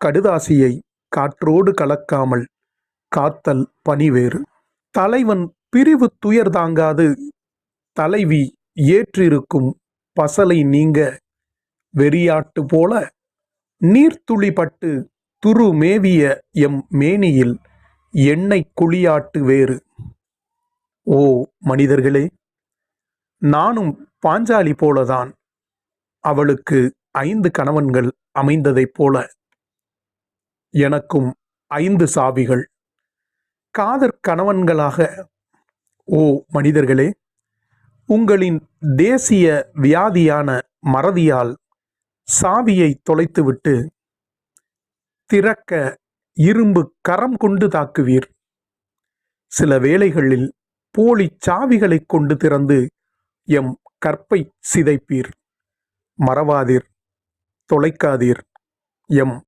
கடுதாசியை காற்றோடு கலக்காமல் காத்தல் பணிவேறு தலைவன் பிரிவு துயர் தாங்காது. தலைவி ஏற்றிருக்கும் பசலை நீங்க வெறியாட்டு போல நீர்த்துளிப்பட்டு துரு மேவிய எம் மேனியில் எண்ணெய் குளியாட்டு வேறு. ஓ மனிதர்களே நானும் பாஞ்சாலி போலதான். அவளுக்கு ஐந்து கணவன்கள் அமைந்ததைப் போல எனக்கும் ஐந்து சாவிகள். காதற் கணவன்களாக ஓ மனிதர்களே உங்களின் தேசிய வியாதியான மறதியால் சாவியை தொலைத்துவிட்டு திறக்க இரும்பு கரம் கொண்டு தாக்குவீர். சில வேளைகளில் போலிச் சாவிகளைக் கொண்டு திறந்து எம் கற்பை சிதைப்பீர். மறவாதீர் தொலைக்காதீர் எம்